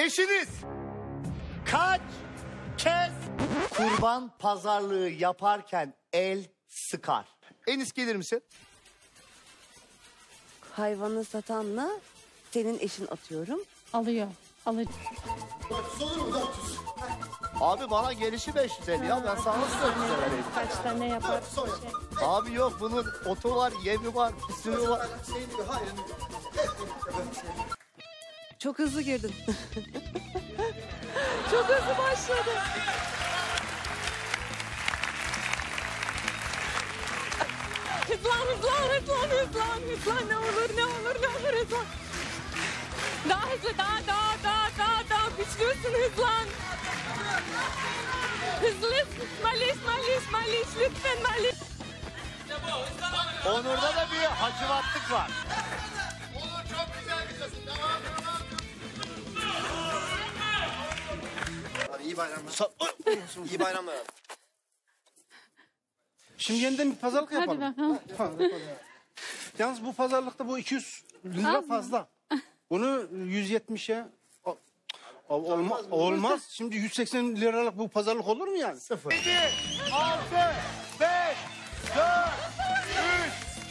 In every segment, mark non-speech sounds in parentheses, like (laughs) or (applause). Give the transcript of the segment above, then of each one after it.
Eşiniz kaç kez kurban pazarlığı yaparken el sıkar? Enis gelir misin? Hayvanı satanla senin eşin atıyorum. Alıyor. Alıyor. Abi bana gelişi 550 ya ben sana söyleyeyim. Kaç tane yapar? Abi yok bunun otu var, yemi var, sürü var. Çok hızlı girdin. (laughs) Çok hızlı başladı. Hızlan, hızlan, hızlan, hızlan, hızlan. Ne olur, ne olur, ne olur hızlan. Daha hızlı, daha, daha, daha, daha, daha güçlüsün hızlan. Hızlı, Maliş, Maliş, Maliş, lütfen Maliş. Onur'da da bir hacivatlık var. İyi bayramlar. Sa- İyi bayramlar abi. Şimdi yeniden bir pazarlık Hadi yapalım. bakalım. Yalnız bu pazarlıkta bu 200 lira fazla. Bunu 170'e o- o- olma, olmaz. Şimdi 180 liralık bu pazarlık olur mu yani? 7, 6, 5, 4,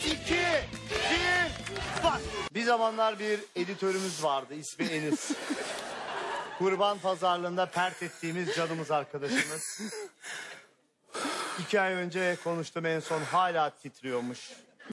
3, 2, 1, bak. Bir zamanlar bir editörümüz vardı ismi Enis. Kurban pazarlığında pert ettiğimiz canımız arkadaşımız. İki ay önce konuştum en son hala titriyormuş.